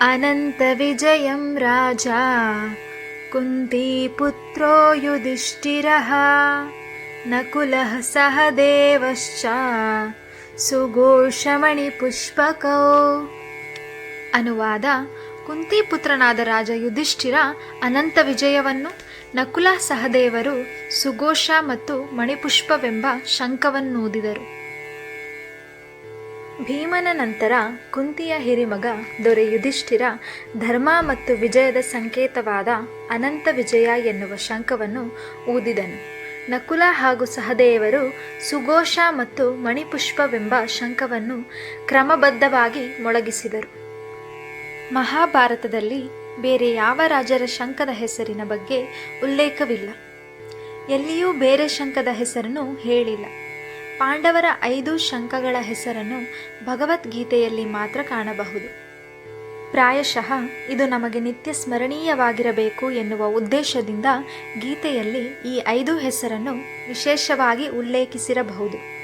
अनन्तविजयं राजा कुन्तीपुत्रो युधिष्ठिरः नकुलः सह देवश्च ಸುಘೋಷಮಣಿಪುಷ್ಪಕೋ ಅನುವಾದ ಕುಂತಿಪುತ್ರನಾದ ರಾಜ ಯುಧಿಷ್ಠಿರ ಅನಂತ ವಿಜಯವನ್ನು ನಕುಲ ಸಹದೇವರು ಸುಘೋಷ ಮತ್ತು ಮಣಿಪುಷ್ಪವೆಂಬ ಶಂಖವನ್ನೂದಿದರು ಭೀಮನ ನಂತರ ಕುಂತಿಯ ಹಿರಿಮಗ ದೊರೆ ಯುಧಿಷ್ಠಿರ ಧರ್ಮ ಮತ್ತು ವಿಜಯದ ಸಂಕೇತವಾದ ಅನಂತ ವಿಜಯ ಎನ್ನುವ ಶಂಖವನ್ನು ಊದಿದನು. ನಕುಲ ಹಾಗೂ ಸಹದೇವರು ಸುಘೋಷ ಮತ್ತು ಮಣಿಪುಷ್ಪವೆಂಬ ಶಂಖವನ್ನು ಕ್ರಮಬದ್ಧವಾಗಿ ಮೊಳಗಿಸಿದರು. ಮಹಾಭಾರತದಲ್ಲಿ ಬೇರೆ ಯಾವ ರಾಜರ ಶಂಖದ ಹೆಸರಿನ ಬಗ್ಗೆ ಉಲ್ಲೇಖವಿಲ್ಲ. ಎಲ್ಲಿಯೂ ಬೇರೆ ಶಂಖದ ಹೆಸರನ್ನು ಹೇಳಿಲ್ಲ. ಪಾಂಡವರ ಐದು ಶಂಖಗಳ ಹೆಸರನ್ನು ಭಗವದ್ಗೀತೆಯಲ್ಲಿ ಮಾತ್ರ ಕಾಣಬಹುದು. ಪ್ರಾಯಶಃ ಇದು ನಮಗೆ ನಿತ್ಯ ಸ್ಮರಣೀಯವಾಗಿರಬೇಕು ಎನ್ನುವ ಉದ್ದೇಶದಿಂದ ಗೀತೆಯಲ್ಲಿ ಈ ಐದು ಹೆಸರನ್ನು ವಿಶೇಷವಾಗಿ ಉಲ್ಲೇಖಿಸಿರಬಹುದು.